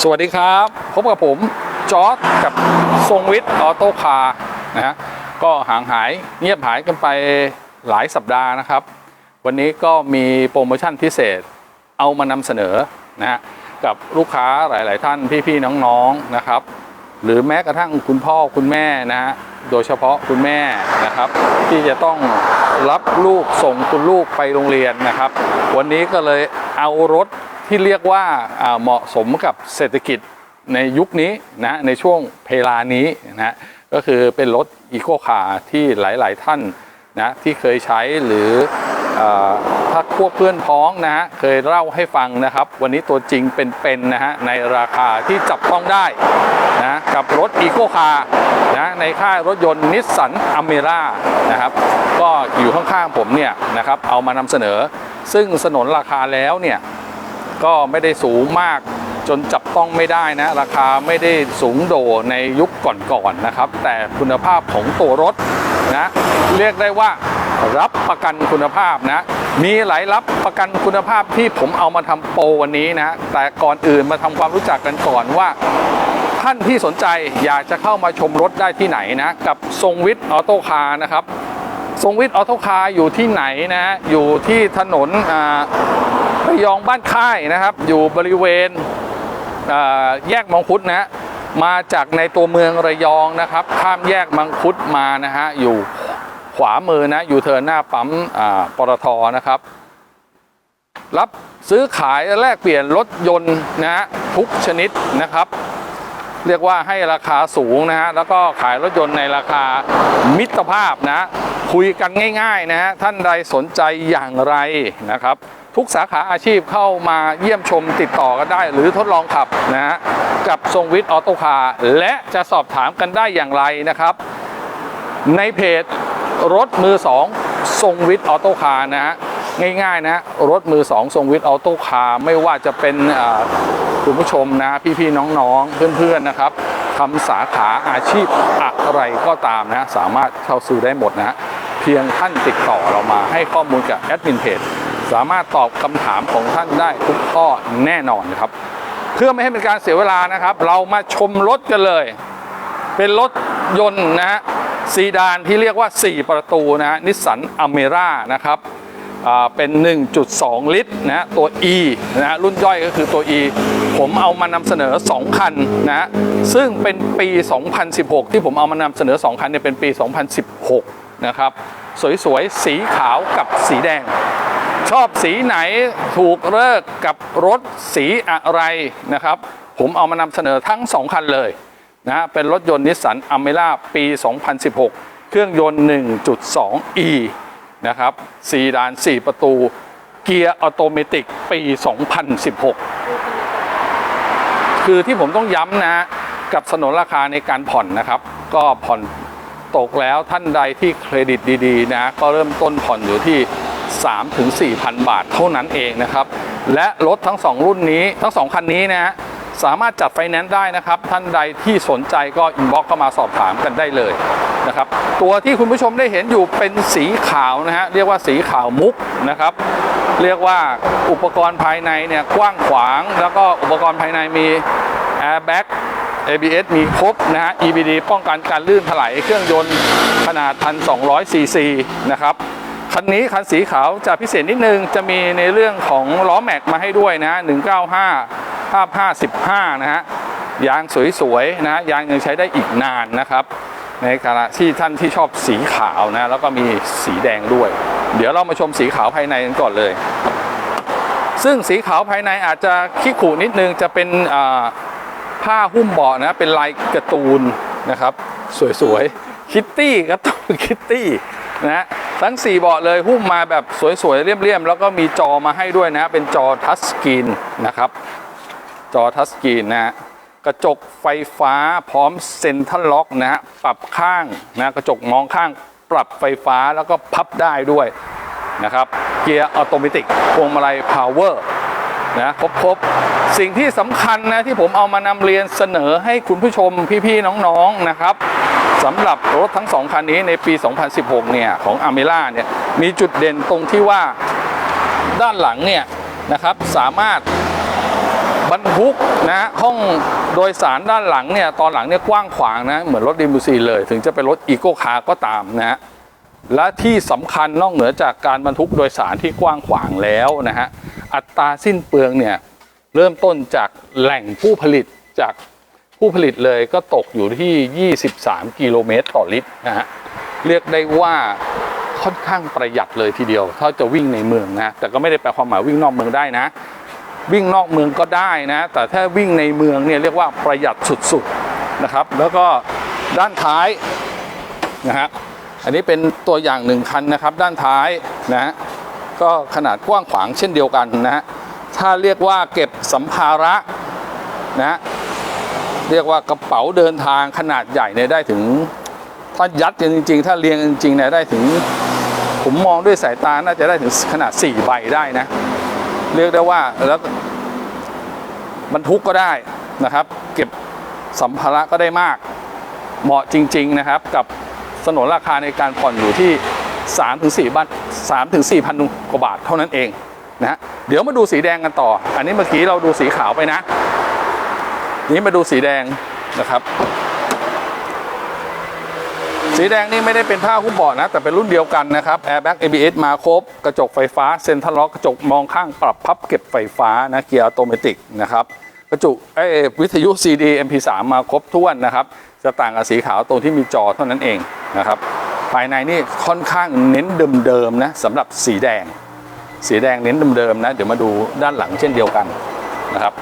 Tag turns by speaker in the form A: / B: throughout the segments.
A: สวัสดีครับ พบกับผมจอร์ดกับทรงวิทย์ออโต้คาร์นะฮะก็ห่างหายเงียบหายกันไปหลายสัปดาห์นะครับ วันนี้ก็มีโปรโมชั่นพิเศษเอามานำเสนอนะฮะกับลูกค้าหลาย ๆ ท่านพี่ ๆ น้อง ๆ นะครับ หรือแม้กระทั่งคุณพ่อคุณแม่นะฮะโดยเฉพาะคุณแม่นะครับ ที่จะต้องรับลูกส่งคุณลูกไปโรงเรียนนะครับ วันนี้ก็เลยเอารถ ที่เรียกว่าเหมาะสมกับเศรษฐกิจในยุคนี้นะในช่วงเพลานี้นะก็คือเป็นรถอีโคคาร์ที่หลาย ๆ ท่านนะที่เคยใช้หรือถ้าพวกเพื่อนพ้องนะฮะเคยเล่าให้ฟังนะครับ วันนี้ตัวจริงเป็นๆนะฮะในราคาที่จับต้องได้นะกับรถอีโคคาร์นะในค่ายรถยนต์นิสสันอเมร่านะครับก็อยู่ข้างๆผมเนี่ยนะครับเอามานำเสนอ ซึ่งสนนราคาแล้วเนี่ย ก็ไม่ได้สูงมากจนจับต้องไม่ได้นะ ราคาไม่ได้สูงโดในยุคก่อนๆนะครับ แต่คุณภาพของตัวรถนะเรียกได้ว่ารับประกันคุณภาพนะ มีหลายรับประกันคุณภาพที่ผมเอามาทำโปรวันนี้นะ แต่ก่อนอื่นมาทำความรู้จักกันก่อนว่า ท่านที่สนใจอยากจะเข้ามาชมรถได้ที่ไหนนะ กับทรงวิทย์ออโต้คาร์นะครับทรงวิทย์ออโต้คาร์อยู่ที่ไหนนะ อยู่ที่ถนนอ่า ระยองบ้านค่ายนะครับ อยู่บริเวณแยกมังคุดนะมาจากในตัวเมืองระยองนะครับ ข้ามแยกมังคุดมานะฮะอยู่ขวามือนะอยู่เทินหน้าปั๊มปตทนะครับ รับซื้อขายแลกเปลี่ยนรถยนต์นะฮะทุกชนิดนะครับ เรียกว่าให้ราคาสูงนะฮะแล้วก็ขายรถยนต์ในราคามิตรภาพนะ คุยกันง่าย ๆนะฮะท่านใดสนใจอย่างไรนะครับ ทุกสาขาอาชีพเข้ามาเยี่ยมชมติดต่อกันได้ หรือทดลองขับนะฮะกับทรงวิทย์ออโต้คาร์และจะสอบถามกันได้อย่างไรนะครับ ในเพจรถมือสองทรงวิทย์ออโต้คาร์นะฮะง่ายๆนะรถมือสองทรงวิทย์ออโต้คาร์ไม่ว่าจะเป็นคุณผู้ชมนะ พี่ๆน้องๆเพื่อนๆนะครับทำสาขาอาชีพอะไรก็ตามนะ สามารถเข้าซื้อได้หมดนะฮะ เพียงท่านติดต่อเรามาให้ข้อมูลกับแอดมินเพจสามารถตอบคำถามของท่านได้ทุกข้อแน่นอนนะครับ เพื่อไม่ให้เป็นการเสียเวลานะครับ เรามาชมรถกันเลย เป็นรถยนต์นะฮะซีดานที่เรียกว่า 4 ประตูนะฮะนิสสันอเมร่านะครับอ่าเป็น 1.2 ลิตรนะตัว E นะรุ่นย่อยก็คือตัว E ผมเอามานำเสนอ 2 คันนะฮะซึ่งเป็นปี 2016 ที่ผมเอามานำเสนอ 2 คันเนี่ยเป็นปี 2016 นะครับ สวยๆ สีขาวกับสีแดง ชอบสีไหนถูกเลิกกับรถสีอะไรนะครับ ผมเอามานำเสนอทั้ง 2 คันเลยนะเป็นรถยนต์นิสสันอเมร่าปี 2016 เครื่องยนต์ 1.2e นะครับซีดาน 4 ประตู เกียร์ออโตเมติปี 2016 คือที่ผมต้องย้ำนะฮะกับสนนราคาในการผ่อนนะครับ ก็ผ่อน ตกแล้วท่านใดที่เครดิตดีๆนะ ก็เริ่มต้นผ่อนอยู่ที่3ถึง4,000 บาทเท่านั้นเองนะครับ และรถทั้ง 2 รุ่นนี้ทั้ง 2 คันนี้นะสามารถจัดไฟแนนซ์ได้นะครับ ท่านใดที่สนใจก็อินบ็อกเข้ามาสอบถามกันได้เลยนะครับ ตัวที่คุณผู้ชมได้เห็นอยู่เป็นสีขาวนะฮะเรียกว่าสีขาวมุกนะครับ เรียกว่าอุปกรณ์ภายในเนี่ยกว้างขวาง แล้วก็อุปกรณ์ภายในมี airbag ABS มีครบนะฮะ EBD ป้องกันการลื่นถลายเครื่องยนต์ขนาด 1,200ซีซีนะครับคันนี้คันสีขาวจะพิเศษนิดนึงจะมีในเรื่องของล้อแม็กมาให้ด้วยนะ195 555นะฮะยางสวยๆนะยางยังใช้ได้อีกนานนะครับ ในขณะที่ท่านที่ชอบสีขาวนะแล้วก็มีสีแดงด้วย เดี๋ยวเรามาชมสีขาวภายในกันก่อนเลย ซึ่งสีขาวภายในอาจจะขี้ขู่นิดนึงจะเป็นอ่า ผ้าหุ้มเบาะนะ เป็นลายการ์ตูนนะครับ สวยๆ คิตตี้การ์ตูนคิตตี้นะฮะทั้ง 4 เบาะเลยหุ้มมาแบบสวยๆ เรียบๆ แล้วก็มีจอมาให้ด้วยนะ เป็นจอทัชสกรีนนะครับ จอทัชสกรีนนะฮะกระจกไฟฟ้าพร้อมเซ็นทรัลล็อกนะฮะปรับข้างนะกระจกมองข้างปรับไฟฟ้าแล้วก็พับได้ด้วยนะครับ เกียร์ออโตเมติกพวงมาลัยพาวเวอร์ นะครบๆสิ่งที่สำคัญนะที่ผมเอามานำเรียนเสนอให้คุณผู้ชมพี่ๆน้องๆนะครับสำหรับรถทั้งสองคันนี้ในปี 2016 เนี่ย ของอเมร่าเนี่ยมีจุดเด่นตรงที่ว่าด้านหลังเนี่ยนะครับสามารถบรรทุกนะห้องโดยสารด้านหลังเนี่ยตอนหลังเนี่ยกว้างขวางนะเหมือนรถดิมูซีเลย ถึงจะเป็นรถอีโก้คาร์ก็ตามนะฮะและที่สำคัญนอกเหนือจากการบรรทุกโดยสารที่กว้างขวางแล้วนะฮะ อัตราสิ้นเปลืองเนี่ยเริ่มต้นจากแหล่งผู้ผลิตจากผู้ผลิตเลยก็ตกอยู่ที่ 23 กิโลเมตรต่อลิตรนะฮะเรียกได้ว่าค่อนข้างประหยัดเลยทีเดียว ถ้าจะวิ่งในเมืองนะ แต่ก็ไม่ได้แปลความหมายวิ่งนอกเมืองได้นะ วิ่งนอกเมืองก็ได้นะ แต่ถ้าวิ่งในเมืองเนี่ยเรียกว่าประหยัดสุดๆนะครับ แล้วก็ด้านท้ายนะฮะอันนี้เป็นตัวอย่างหนึ่งคันนะครับ ด้านท้ายนะฮะ ก็ขนาดกว้างขวางเช่นเดียวกันนะฮะถ้าเรียกว่าเก็บสัมภาระนะฮะเรียกว่ากระเป๋าเดินทางขนาดใหญ่เนี่ยได้ถึงถ้ายัดจริง ๆ ถ้าเรียงจริงๆเนี่ยได้ถึง ผมมองด้วยสายตาน่าจะได้ถึงขนาด 4 ใบได้นะ เรียกได้ว่าแล้วบรรทุกก็ได้นะครับ เก็บสัมภาระก็ได้มาก เหมาะจริง ๆนะครับ กับสนนราคาในการผ่อนอยู่ที่ 3ถึง4บาท3ถึง4พันกว่าบาทเท่านั้นเองนะฮะเดี๋ยวมาดูสีแดงกันต่อ อันนี้เมื่อกี้เราดูสีขาวไปนะ นี้มาดูสีแดงนะครับ สีแดงนี่ไม่ได้เป็นผ้าหุ้มเบาะนะ แต่เป็นรุ่นเดียวกันนะครับ Airbag ABS มาครบ กระจกไฟฟ้าเซ็นทรัลล็อกกระจกมองข้างปรับพับเก็บไฟฟ้านะเกียร์ออโตเมตินะครับกระจุกเอ้วิทยุ CD MP3 มาครบถ้วนนะครับ จะต่างกับสีขาวตรงที่มีจอเท่านั้นเองนะครับ ภายในนี่ค่อนข้างเน้นเดิมๆนะสำหรับสีแดง สีแดงเน้นเดิมๆนะ เดี๋ยวมาดูด้านหลังเช่นเดียวกันนะครับ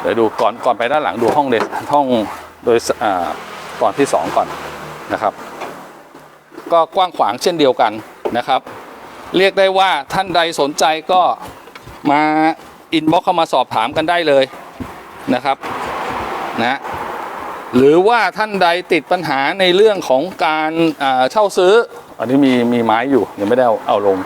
A: เดี๋ยวดูก่อนก่อนไปด้านหลังดูห้องเดห้องโดยอ่าก่อนที่สองก่อนนะครับ ก็กว้างขวางเช่นเดียวกันนะครับ เรียกได้ว่าท่านใดสนใจก็มาอินบ็อกเข้ามาสอบถามกันได้เลยนะครับนะ หรือว่าท่านใดติดปัญหาในเรื่องของการเช่าซื้อ อันนี้มีมีไม้อยู่ยังไม่ได้เอาเอาลง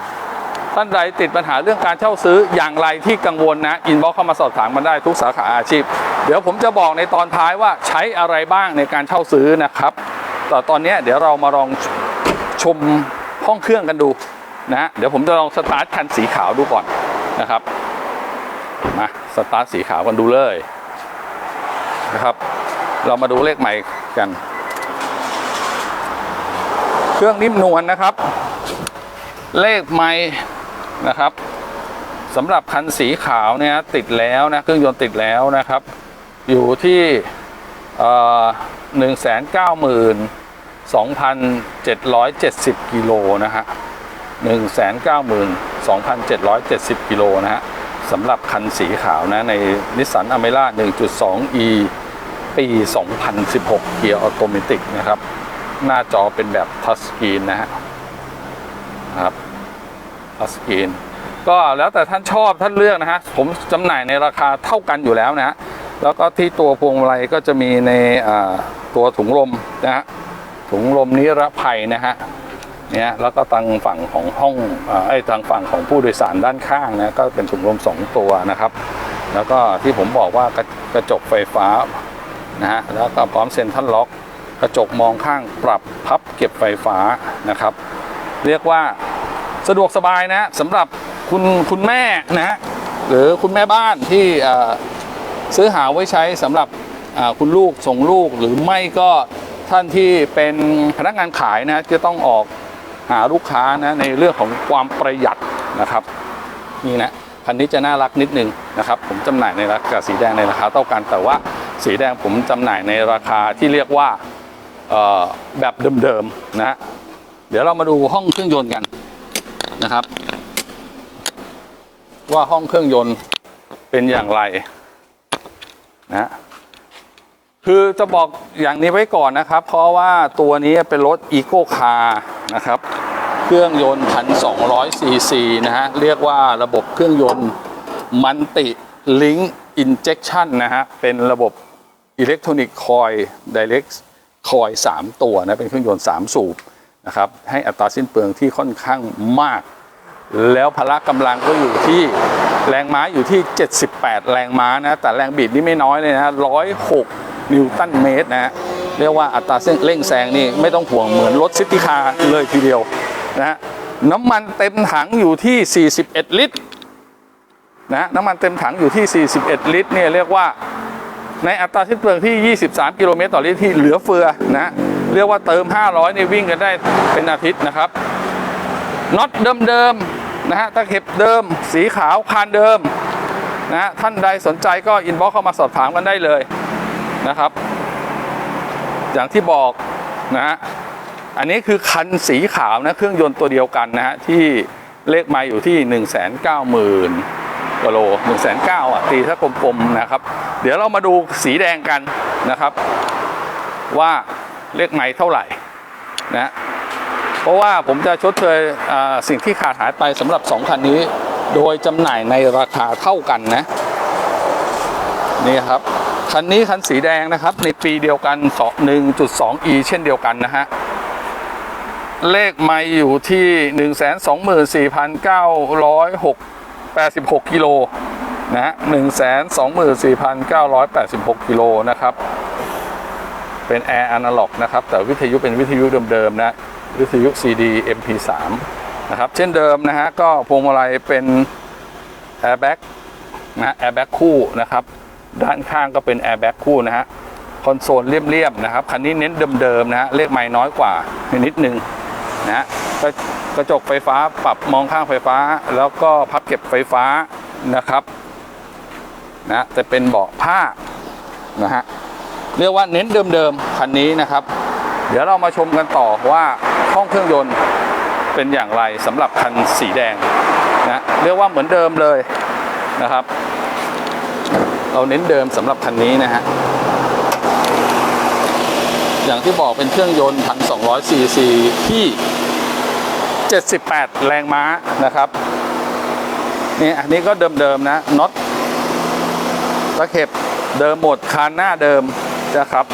A: ท่านใดติดปัญหาเรื่องการเช่าซื้ออย่างไรที่กังวลนะอินบ็อกเข้ามาสอบถามมาได้ทุกสาขาอาชีพ เดี๋ยวผมจะบอกในตอนท้ายว่าใช้อะไรบ้างในการเช่าซื้อนะครับแต่ตอนนี้เดี๋ยวเรามาลองชมห้องเครื่องกันดูนะเดี๋ยวผมจะลองสตาร์ทคันสีขาวดูก่อนนะครับมาสตาร์ทสีขาวกันดูเลยนะครับ เรามาดูเลขใหม่กัน เครื่องนิ่มนวลนะครับ เลขไม้นะครับสำหรับคันสีขาวเนี่ยติดแล้วนะเครื่องยนต์ติดแล้วนะครับ อยู่ที่หนึ่งแสนเก้าหมื่นสองพันเจ็ดร้อยเจ็ดสิบกิโลนะฮะหนึ่งแสนเก้าหมื่นสองพันเจ็ดร้อยเจ็ดสิบกิโลนะฮะสำหรับคันสีขาวนะในนิสสันอเมร่า1.2 e ปี 2016 เกียร์ออโตเมติกนะครับ หน้าจอเป็นแบบทัชสกรีนนะฮะครับทัชสกรีนก็แล้วแต่ท่านชอบท่านเลือกนะฮะ ผมจำหน่ายในราคาเท่ากันอยู่แล้วนะฮะ แล้วก็ที่ตัวพวงมาลัยก็จะมีในตัวถุงลมนะฮะ ถุงลมนิรภัยนะฮะเนี่ยแล้วก็ทางฝั่งของห้องไอ้ทางฝั่งของผู้โดยสารด้านข้างนะก็เป็นถุงลมสองตัวนะครับ แล้วก็ที่ผมบอกว่ากระกระจกไฟฟ้า นะฮะแล้วก็พร้อมเซ็นทรัลล็อก กระจกมองข้างปรับพับเก็บไฟฟ้านะครับ เรียกว่าสะดวกสบายนะสำหรับคุณคุณแม่นะหรือคุณแม่บ้านที่ซื้อหาไว้ใช้สำหรับคุณลูกส่งลูกหรือไม่ก็ท่านที่เป็นพนักงานขายนะจะต้องออกหาลูกค้านะในเรื่องของความประหยัดนะครับนี่นะคันนี้จะน่ารักนิดนึงนะครับ ผมจำหน่ายในราคาสีแดงในราคาเท่ากันแต่ว่า สีแดงผมจำหน่ายในราคาที่เรียกว่าแบบเดิมๆนะฮะเดี๋ยวเรามาดูห้องเครื่องยนต์กันนะครับ ว่าห้องเครื่องยนต์เป็นอย่างไรนะคือจะบอกอย่างนี้ไว้ก่อนนะครับ เพราะว่าตัวนี้เป็นรถอีโ c คาร์นะครับ เครื่องยนต์พันสองร้อยซีซีนะฮะเรียกว่าระบบเครื่องยนต์มันติลิง k ์อินเจ t ชันนะฮะเป็นระบบ อิเล็กทรอนิกส์คอยไดเรกคอย3ตัวนะเป็นเครื่องยนต์ 3 สูบนะครับให้อัตราสิ้นเปลืองที่ค่อนข้างมาก แล้วพละกำลังก็อยู่ที่แรงม้าอยู่ที่ 78 แรงม้านะแต่แรงบิดนี่ไม่น้อยเลยนะ106 นิวตันเมตรนะเรียกว่าอัตราเร่งแซงนี่ไม่ต้องห่วงเหมือนรถซิตี้คาร์เลยทีเดียวนะฮะน้ำมันเต็มถังอยู่ที่ 41 ลิตรนะน้ำมันเต็มถังอยู่ที่ 41 ลิตรเนี่ยเรียกว่า ในอัตราสิ้นเปลืองที่ 23 กิโลเมตรต่อลิตรที่เหลือเฟือนะเรียกว่าเติม 500ในยวิ่งกันได้เป็นอาทิตย์นะครับน็อตเดิมๆนะฮะตะเข็บเดิม สีขาวคานเดิมนะฮะท่านใดสนใจก็อินบ็อกเข้ามาสอบถามกันได้เลยนะครับ อย่างที่บอกนะฮะอันนี้คือคันสีขาวนะเครื่องยนต์ตัวเดียวกันนะฮะที่เลขไมาอยู่ที่ 1 9 0 0 0 0 กโล1 9 0 0 0อะตีถ้ากลมๆนะครับ เดี๋ยวเรามาดูสีแดงกันนะครับ ว่าเลขไม้เท่าไหร่นะเพราะว่าผมจะชดเชยสิ่งที่ขาดหายไปสำหรับ2คันนี้ โดยจำหน่ายในราคาเท่ากันนะนี่ครับคันนี้คันสีแดงนะครับ ในปีเดียวกัน 1.2e เช่นเดียวกันนะฮะเลขไม่อยู่ที่ 124,906 86กิโลนะฮะ124,986กิโลนะครับ เป็นแอร์อนาล็อกนะครับ แต่วิทยุเป็นวิทยุเดิมๆนะ วิทยุ CD MP3 นะครับ เช่นเดิมนะฮะ ก็พวงมาลัยเป็นแอร์แบ็กนะแอร์แบ็กคู่นะครับ ด้านข้างก็เป็นแอร์แบ็กคู่นะฮะ คอนโซลเรียบๆนะครับ คันนี้เน้นเดิมๆนะฮะ เลขไม้น้อยกว่านิดนึงนะฮะ กระจกไฟฟ้าปรับมองข้างไฟฟ้า แล้วก็พับเก็บไฟฟ้านะครับนะแต่เป็นเบาะผ้านะฮะเรียกว่าเน้นเดิมๆคันนี้นะครับ เดี๋ยวเรามาชมกันต่อว่าห้องเครื่องยนต์เป็นอย่างไรสำหรับคันสีแดงนะเรียกว่าเหมือนเดิมเลยนะครับ เราเน้นเดิมสำหรับคันนี้นะฮะอย่างที่บอกเป็นเครื่องยนต์ 1,200ซีซีที่ 78 แรงม้านะครับนี่อันนี้ก็เดิมๆนะน็อตตะเข็บเดิมหมดคานหน้าเดิมนะครับ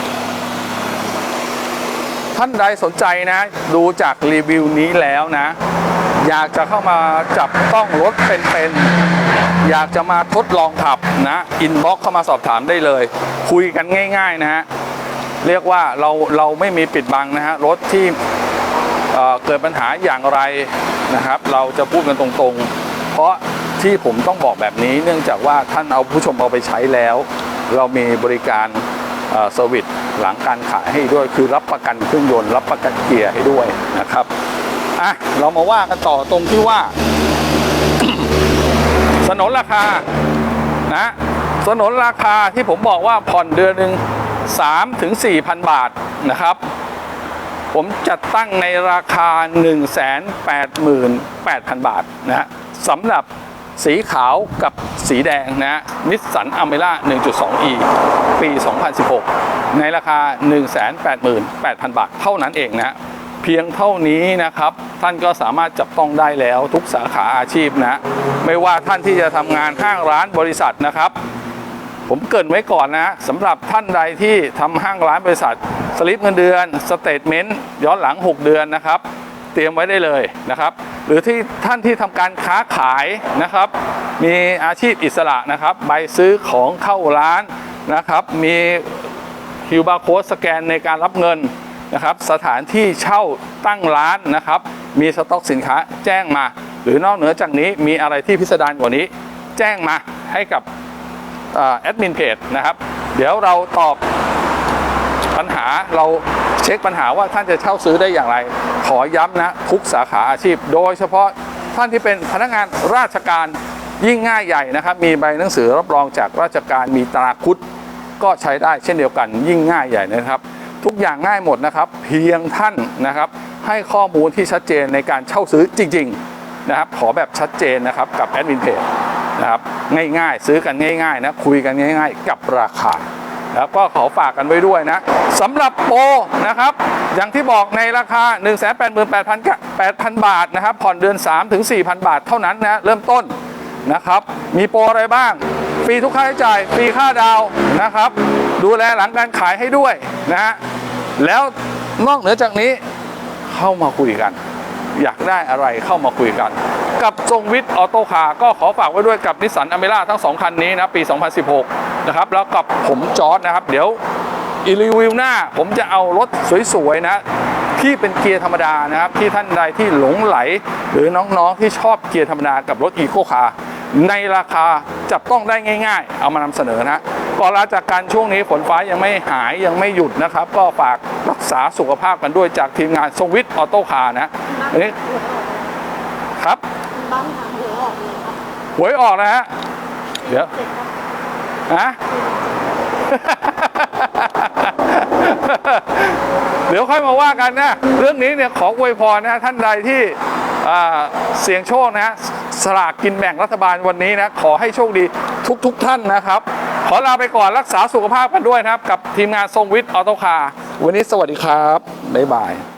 A: ท่านใดสนใจนะ ดูจากรีวิวนี้แล้วนะ อยากจะเข้ามาจับต้องรถเป็นๆอยากจะมาทดลองขับนะอินบ็อกเข้ามาสอบถามได้เลย คุยกันง่าย ๆ นะฮะเรียกว่าเราเราไม่มีปิดบังนะฮะรถที่ เเกิดปัญหาอย่างไรนะครับ เราจะพูดกันตรงๆ เพราะที่ผมต้องบอกแบบนี้เนื่องจากว่าท่านเอาผู้ชมเอาไปใช้แล้ว เรามีบริการเซอร์วิสหลังการขายให้ด้วยคือรับประกันเครื่องยนต์รับประกันเกียร์ให้ด้วยนะครับอะเรามาว่ากันต่อตรงที่ว่า สนนราคานะสนนราคาที่ผมบอกว่าผ่อนเดือนหนึ่ง3ถึง4,000 บาทนะครับ ผมจัดตั้งในราคา 188,000 บาทนะฮะสำหรับสีขาวกับสีแดงนะนิสสันอเมร่า 1.2e ปี 2016 ในราคา 188,000 บาทเท่านั้นเองนะเพียงเท่านี้นะครับ ท่านก็สามารถจับต้องได้แล้วทุกสาขาอาชีพนะ ไม่ว่าท่านที่จะทำงานห้างร้านบริษัทนะครับ ผมเกินไว้ก่อนนะสำหรับท่านใดที่ทำห้างร้านบริษัทสลิปเงินเดือนสเตทเมนต์ย้อนหลัง 6 เดือนนะครับ เตรียมไว้ได้เลยนะครับ หรือที่ท่านที่ทำการค้าขายนะครับ มีอาชีพอิสระนะครับใบซื้อของเข้าร้านนะครับ มีคิวบาร์โค้ดสแกนในการรับเงินนะครับ สถานที่เช่าตั้งร้านนะครับ มีสต็อกสินค้าแจ้งมา หรือนอกเหนือจากนี้มีอะไรที่พิสดารกว่านี้ แจ้งมาให้กับ แอดมินเพจนะครับ เดี๋ยวเราตอบปัญหาเราเช็คปัญหาว่าท่านจะเช่าซื้อได้อย่างไร ขอย้ำนะทุกสาขาอาชีพ โดยเฉพาะท่านที่เป็นพนักงานราชการยิ่งง่ายใหญ่นะครับ มีใบหนังสือรับรองจากราชการมีตราคุดก็ใช้ได้เช่นเดียวกัน ยิ่งง่ายใหญ่นะครับ ทุกอย่างง่ายหมดนะครับ เพียงท่านนะครับ ให้ข้อมูลที่ชัดเจนในการเช่าซื้อจริง ๆ นะครับ ขอแบบชัดเจนนะครับกับแอดมินเพจ นะครับง่ายๆ ซื้อกันง่ายๆนะคุยกันง่าย ๆ กับราคา แล้วก็ขอฝากกันไว้ด้วยนะสำหรับโปรนะครับ อย่างที่บอกในราคา 1 8 8 8 0 0 0บาทนะครับ ผ่อนเดือน 3 ถึง 4,000 บาทเท่านั้นนะเริ่มต้นนะครับ มีโปรอะไรบ้างฟรีทุกค่าใช้จ่ายฟรีค่าดาวน์นะครับ ดูแลหลังการขายให้ด้วยนะฮะแล้วนอกเหนือจากนี้เข้ามาคุยกัน อยากได้อะไรเข้ามาคุยกัน กับทรงวิทย์ออโต้คาร์ก็ขอฝากไว้ด้วยกับนิสสันอเมร่าทั้ง 2 คันนี้นะปี 2016 นะครับ แล้วกับผมจอร์ดนะครับ เดี๋ยวอีรีวิวหน้าผมจะเอารถสวยๆนะที่เป็นเกียร์ธรรมดานะครับ ที่ท่านใดที่หลงไหล หรือน้องๆที่ชอบเกียร์ธรรมดากับรถอีโคคาร์ในราคาจับต้องได้ง่าย ๆ เอามานำเสนอนะก่อนลาจากการช่วงนี้ฝนฟ้ายังไม่หายยังไม่หยุดนะครับ ก็ฝากรักษาสุขภาพกันด้วยจากทีมงานทรงวิทย์ออโต้คาร์นะอันนี้ครับ
B: บ้านทางหัวออกเลยครับ
A: หวยออกนะฮะ เดี๋ยว
B: เสร็จครับ
A: ฮะ เดี๋ยวค่อยมาว่ากันนะ เรื่องนี้เนี่ยขออวยพรนะท่านใดที่อ่าเสี่ยงโชคนะสลากกินแบ่งรัฐบาลวันนี้นะ ขอให้โชคดีทุกๆทท่านนะครับ ขอลาไปก่อนรักษาสุขภาพกันด้วยนะครับ กับทีมงานทรงวิทย์ออโต้คาร์วันนี้สวัสดีครับ บ๊ายบาย